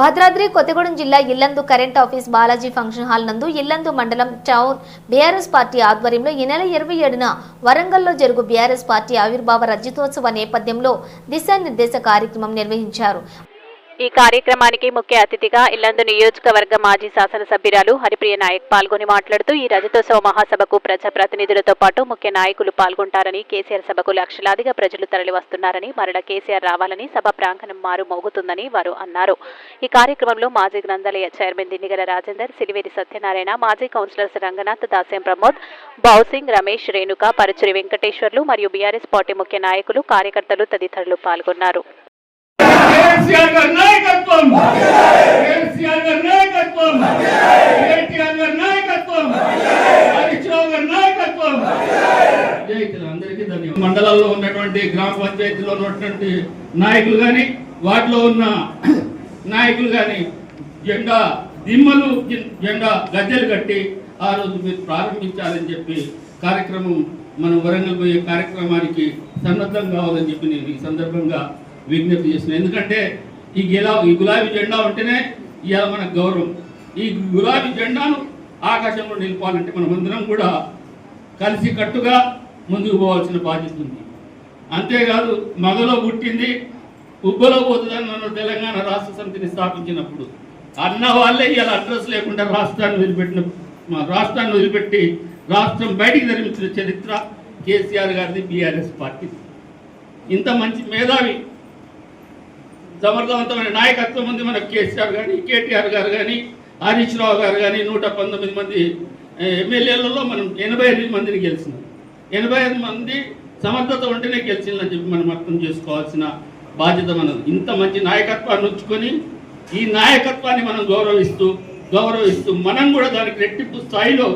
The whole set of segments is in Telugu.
భద్రాద్రి కొత్తగూడెం జిల్లా Yellandu current office Balaji function hall నందు ఇల్లందు మండలం టౌన్ బీఆర్ఎస్ పార్టీ ఆధ్వర్యంలో ఈ నెల ఇరవై ఏడున వరంగల్లో జరుగు బీఆర్ఎస్ పార్టీ ఆవిర్భావ రజతోత్సవ నేపథ్యంలో దిశానిర్దేశ కార్యక్రమం నిర్వహించారు. ఈ కార్యక్రమానికి ముఖ్య అతిథిగా ఇల్లందు నియోజకవర్గ మాజీ శాసనసభ్యురాలు హరిప్రియ నాయక్ పాల్గొని మాట్లాడుతూ ఈ రజతోత్సవ మహాసభకు ప్రజాప్రతినిధులతో పాటు ముఖ్య నాయకులు పాల్గొంటారని కేసీఆర్ సభకు లక్షలాదిగా ప్రజలు తరలివస్తున్నారని మరల కేసీఆర్ రావాలని సభ ప్రాంగణం మారు మోగుతుందని వారు అన్నారు. ఈ కార్యక్రమంలో మాజీ గ్రంథాలయ చైర్మన్ దిండిగల రాజేందర్ సిలివేరి సత్యనారాయణ మాజీ కౌన్సిలర్స్ రంగనాథ్ దాస్యం ప్రమోద్ బౌసింగ్ రమేష్ రేణుక పరుచురి వెంకటేశ్వర్లు మరియు బీఆర్ఎస్ పార్టీ ముఖ్య నాయకులు కార్యకర్తలు తదితరులు పాల్గొన్నారు. కేసీఆర్ గారి నాయకత్వం. కేసీఆర్ గారి నాయకత్వం. కేటీఆర్ గారి నాయకత్వం. హరీష్ రావు గారి నాయకత్వం. పంచాయతీలు అందరికీ ధన్యవాదాలు. మండలాల్లో ఉన్నటువంటి గ్రామ పంచాయతీలో ఉన్నటువంటి నాయకులు కానీ వాటిలో ఉన్న నాయకులు కానీ జెండా దిమ్మలు జె- జెండా గద్దెలు కట్టి ఆ రోజు మీరు ప్రారంభించాలని చెప్పి కార్యక్రమం మనం వరంగల్ పోయే కార్యక్రమానికి సన్నద్ధం కావాలని చెప్పి నేను ఈ సందర్భంగా విజ్ఞప్తి చేస్తున్నాను ఎందుకంటే ఈ గిలా ఈ గులాబీ జెండా ఉంటేనే ఇవాళ మన గౌరవం. ఈ గులాబీ జెండాను ఆకాశంలో నిలపాలంటే మనమందరం కూడా కలిసి కట్టుగా ముందుకు పోవాల్సిన బాధ్యత ఉంది. అంతేకాదు మగలో పుట్టింది ఉబ్బలో పోతుందని మన తెలంగాణ రాష్ట్ర సమితిని స్థాపించినప్పుడు అన్న వాళ్ళే ఇవాళ అడ్రస్ లేకుండా రాష్ట్రాన్ని వదిలిపెట్టిన మా రాష్ట్రాన్ని వదిలిపెట్టి రాష్ట్రం బయటికి నిర్మించిన చరిత్ర కేసీఆర్ గారిది బీఆర్ఎస్ పార్టీ ఇంత మంచి మేధావి సమర్థవంతమైన నాయకత్వం ఉంది మన కేసీఆర్ కానీ కేటీఆర్ గారు కానీ హరీష్ రావు గారు కానీ నూట పంతొమ్మిది మంది ఎమ్మెల్యేలలో మనం ఎనభై ఎనిమిది మందిని గెలిచినాం. ఎనభై ఐదు మంది సమర్థత ఉంటేనే గెలిచిందని చెప్పి మనం అర్థం చేసుకోవాల్సిన బాధ్యత మనది. ఇంత మంచి నాయకత్వాన్ని ఉంచుకొని ఈ నాయకత్వాన్ని మనం గౌరవిస్తూ గౌరవిస్తూ మనం కూడా దానికి రెట్టింపు స్థాయిలో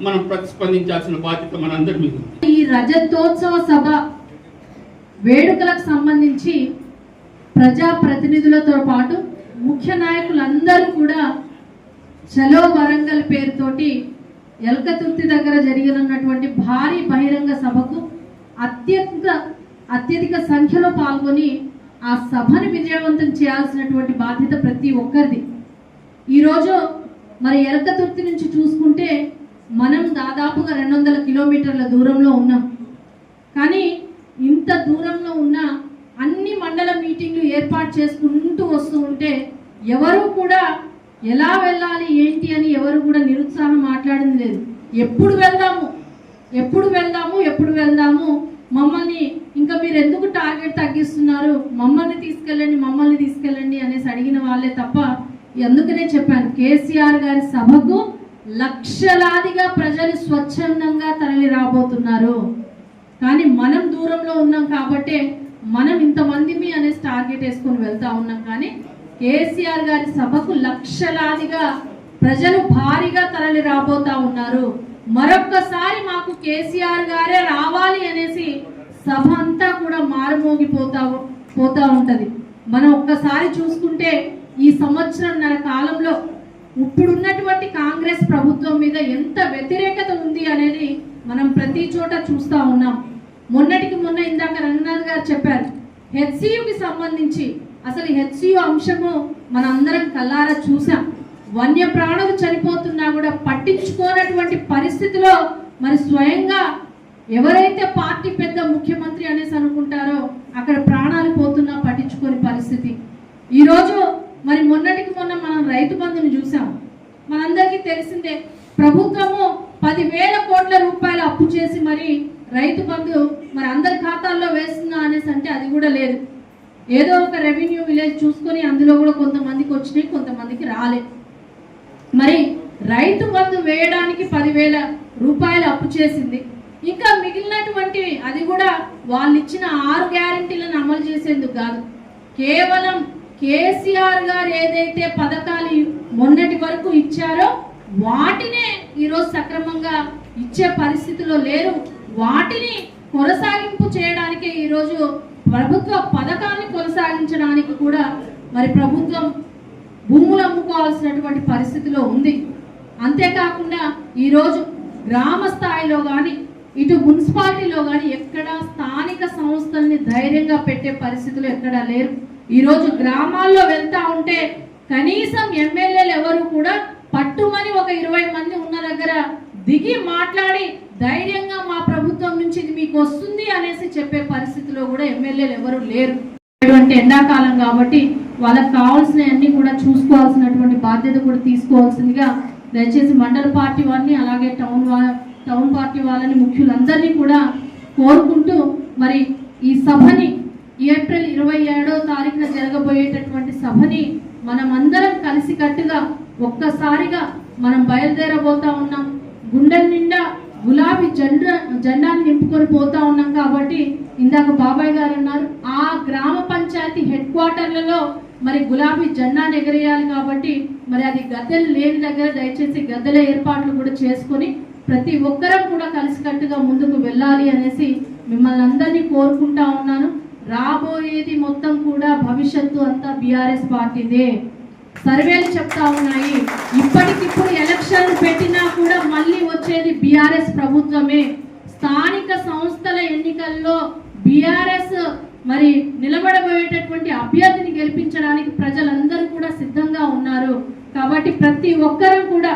మనం ప్రతిస్పందించాల్సిన బాధ్యత మనందరి మీద ఈ రజతోత్సవ సభ వేడుకలకు సంబంధించి ప్రజా ప్రతినిధులతో పాటు ముఖ్య నాయకులందరూ కూడా చలో వరంగల్ పేరుతోటి ఎల్కతుర్తి దగ్గర జరిగినటువంటి భారీ బహిరంగ సభకు అత్యంత అత్యధిక సంఖ్యలో పాల్గొని ఆ సభను విజయవంతం చేయాల్సినటువంటి బాధ్యత ప్రతి ఒక్కరిది. ఈరోజు మరి ఎలకతుర్తి నుంచి చూసుకుంటే మనం దాదాపుగా రెండు వందల కిలోమీటర్ల దూరంలో ఉన్నాం. కానీ ఇంత దూరంలో ఉన్న మీటింగ్లు ఏర్పాటు చేసుకుంటూ వస్తూ ఉంటే ఎవరు కూడా ఎలా వెళ్ళాలి ఏంటి అని ఎవరు కూడా నిరుత్సాహం మాట్లాడింది లేదు. ఎప్పుడు వెళ్దాము ఎప్పుడు వెళ్దాము ఎప్పుడు వెళ్దాము మమ్మల్ని ఇంకా మీరు ఎందుకు టార్గెట్ తగ్గిస్తున్నారు మమ్మల్ని తీసుకెళ్ళండి మమ్మల్ని తీసుకెళ్ళండి అనేసి అడిగిన వాళ్ళే తప్ప అందుకనే చెప్పాను. కేసీఆర్ గారి సభకు లక్షలాదిగా ప్రజలు స్వచ్ఛందంగా తరలి రాబోతున్నారు కానీ మనం దూరంలో ఉన్నాం కాబట్టే మనం ఇంతమందిమి అనేసి టార్గెట్ వేసుకొని వెళ్తా ఉన్నాం కానీ కేసీఆర్ గారి సభకు లక్షలాదిగా ప్రజలు భారీగా తరలి రాబోతా ఉన్నారు. మరొక్కసారి మాకు కేసీఆర్ గారే రావాలి అనేసి సభ అంతా కూడా మారుమోగిపోతా పోతా ఉంటుంది. మనం ఒక్కసారి చూసుకుంటే ఈ సంవత్సరంన్నర కాలంలో ఇప్పుడున్నటువంటి కాంగ్రెస్ ప్రభుత్వం మీద ఎంత వ్యతిరేకత ఉంది అనేది మనం ప్రతి చోట చూస్తూ ఉన్నాం. మొన్నటికి మొన్న ఇందాక రంగనాథ్ గారు చెప్పారు హెచ్సియుకి సంబంధించి అసలు హెచ్సియు అంశము మనందరం కల్లారా చూసాం వన్య ప్రాణులు చనిపోతున్నా కూడా పట్టించుకోనటువంటి పరిస్థితిలో మరి స్వయంగా ఎవరైతే పార్టీ పెద్ద ముఖ్యమంత్రి అనేసి అనుకుంటారో అక్కడ ప్రాణాలు పోతున్నా పట్టించుకోని పరిస్థితి. ఈరోజు మరి మొన్నటికి మొన్న మనం రైతు బంధుని చూసాం మనందరికీ తెలిసిందే ప్రభుత్వము పదివేల కోట్ల రూపాయలు అప్పు చేసి మరి రైతు బంధు మరి అందరి ఖాతాల్లో వేస్తుందా అనేసి అంటే అది కూడా లేదు. ఏదో ఒక రెవెన్యూ విలేజ్ చూసుకొని అందులో కూడా కొంతమందికి వచ్చినాయి కొంతమందికి రాలేదు. మరి రైతు బంధు వేయడానికి పదివేల రూపాయలు అప్పు చేసింది. ఇంకా మిగిలినటువంటి అది కూడా వాళ్ళు ఇచ్చిన ఆరు గ్యారంటీలను అమలు చేసేందుకు కాదు. కేవలం కేసీఆర్ గారు ఏదైతే పథకాలు మొన్నటి వరకు ఇచ్చారో వాటినే ఈరోజు సక్రమంగా ఇచ్చే పరిస్థితిలో లేరు. వాటిని కొనసాగింపు చేయడానికే ఈరోజు ప్రభుత్వ పథకాన్ని కొనసాగించడానికి కూడా మరి ప్రభుత్వం భూములు అమ్ముకోవాల్సినటువంటి పరిస్థితిలో ఉంది. అంతేకాకుండా ఈరోజు గ్రామ స్థాయిలో కానీ ఇటు మున్సిపాలిటీలో కానీ ఎక్కడా స్థానిక సంస్థల్ని ధైర్యంగా పెట్టే పరిస్థితులు ఎక్కడా లేరు. ఈరోజు గ్రామాల్లో వెళ్తా ఉంటే కనీసం ఎమ్మెల్యేలు ఎవరు కూడా పట్టుమని ఒక ఇరవై మంది ఉన్న దగ్గర దిగి మాట్లాడి ధైర్యంగా మా ప్రభుత్వం నుంచి ఇది మీకు వస్తుంది అనేసి చెప్పే పరిస్థితిలో కూడా ఎమ్మెల్యేలు ఎవరు లేరు. ఇటువంటి ఎండాకాలం కాబట్టి వాళ్ళకి కావాల్సిన అన్ని కూడా చూసుకోవాల్సినటువంటి బాధ్యత కూడా తీసుకోవాల్సిందిగా దయచేసి మండల పార్టీ వారిని అలాగే టౌన్ టౌన్ పార్టీ వాళ్ళని ముఖ్యులందరినీ కూడా కోరుకుంటూ మరి ఈ సభని ఏప్రిల్ ఇరవై ఏడో తారీఖున జరగబోయేటటువంటి సభని మనం అందరం కలిసికట్టుగా ఒక్కసారిగా మనం బయలుదేరబోతా ఉన్నాం. గుండెల నిండా గులాబీ జెండా జెండాను నింపుకొని పోతా ఉన్నాం కాబట్టి ఇందాక బాబాయ్ గారు అన్నారు ఆ గ్రామ పంచాయతీ హెడ్ క్వార్టర్లలో మరి గులాబీ జెండాను ఎగరేయాలి కాబట్టి మరి అది గద్దెలు లేని దగ్గర దయచేసి గద్దెల ఏర్పాట్లు కూడా చేసుకొని ప్రతి ఒక్కరం కూడా కలిసికట్టుగా ముందుకు వెళ్ళాలి అనేసి మిమ్మల్ని అందరినీ కోరుకుంటా ఉన్నాను. రాబోయేది మొత్తం కూడా భవిష్యత్తు అంతా బీఆర్ఎస్ పార్టీదే. సర్వేలు చెప్తా ఉన్నాయి. ఇప్పటికిప్పుడు ఎలక్షన్లు పెట్టినా కూడా మళ్ళీ వచ్చేది బీఆర్ఎస్ ప్రభుత్వమే. స్థానిక సంస్థల ఎన్నికల్లో బీఆర్ఎస్ మరి నిలబడబోయేటటువంటి అభ్యర్థిని గెలిపించడానికి ప్రజలందరూ కూడా సిద్ధంగా ఉన్నారు. కాబట్టి ప్రతి ఒక్కరం కూడా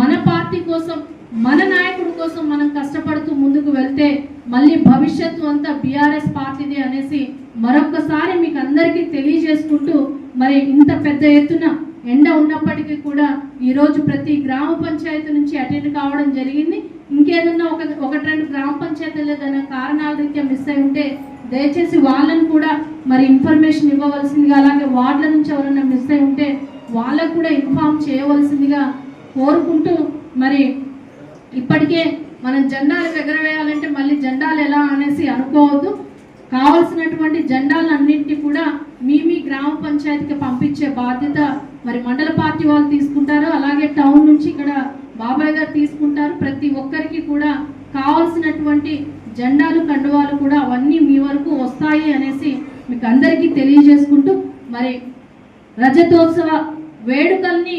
మన పార్టీ కోసం మన నాయకుడి కోసం మనం కష్టపడుతూ ముందుకు వెళ్తే మళ్ళీ భవిష్యత్తు అంతా బీఆర్ఎస్ పార్టీది అనేసి మరొకసారి మీకు అందరికీ తెలియజేసుకుంటూ మరి ఇంత పెద్ద ఎత్తున ఎండ ఉన్నప్పటికీ కూడా ఈరోజు ప్రతి గ్రామ పంచాయతీ నుంచి అటెండ్ కావడం జరిగింది. ఇంకేదన్నా ఒక ఒకటి రెండు గ్రామ పంచాయతీలు ఏదైనా కారణాల రీత్యా మిస్ అయి ఉంటే దయచేసి వాళ్ళని కూడా మరి ఇన్ఫర్మేషన్ ఇవ్వవలసిందిగా అలాగే వార్డుల నుంచి ఎవరైనా మిస్ అయి ఉంటే వాళ్ళకు కూడా ఇన్ఫార్మ్ చేయవలసిందిగా కోరుకుంటూ మరి ఇప్పటికే మనం జెండాలు ఎగరవేయాలంటే మళ్ళీ జెండాలు ఎలా అనేసి అనుకోవద్దు. కావాల్సినటువంటి జెండాలన్నింటినీ కూడా మీ మీ గ్రామ పంచాయతీకి పంపించే బాధ్యత మరి మండల పార్టీ వాళ్ళు తీసుకుంటారు అలాగే టౌన్ నుంచి ఇక్కడ బాబాయ్ గారు తీసుకుంటారు. ప్రతి ఒక్కరికి కూడా కావాల్సినటువంటి జెండాలు కండువాలు కూడా అవన్నీ మీ వరకు వస్తాయి అనేసి మీకు అందరికీ తెలియజేసుకుంటూ మరి రజతోత్సవ వేడుకల్ని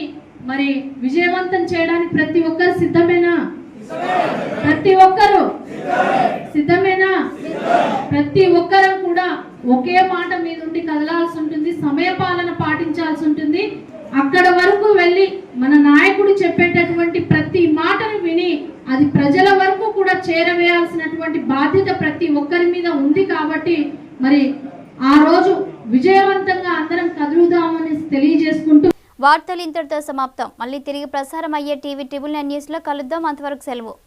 మరి విజయవంతం చేయడానికి ప్రతి ఒక్కరు సిద్ధమేనా? ప్రతి ఒక్కరు సిద్ధమేనా? ప్రతి ఒక్కరం కూడా ఒకే మాట మీద ఉండి కదలాల్సి ఉంటుంది సమయపాలన పాటించాల్సి ఉంటుంది. అక్కడ వరకు వెళ్ళి మన నాయకుడు చెప్పేటటువంటి ప్రతి మాటను విని అది ప్రజల వరకు కూడా చేరవేయాల్సినటువంటి బాధ్యత ప్రతి ఒక్కరి మీద ఉంది కాబట్టి మరి ఆ రోజు విజయవంతంగా అందరం కదులుదామని తెలియజేసుకుంటూ వార్తలు ఇంతటితో సమాప్తం. మళ్ళీ తిరిగి ప్రసారం అయ్యే టీవీ ట్రిబుల్ నైన్ న్యూస్లో కలుద్దాం. అంతవరకు సెలవు.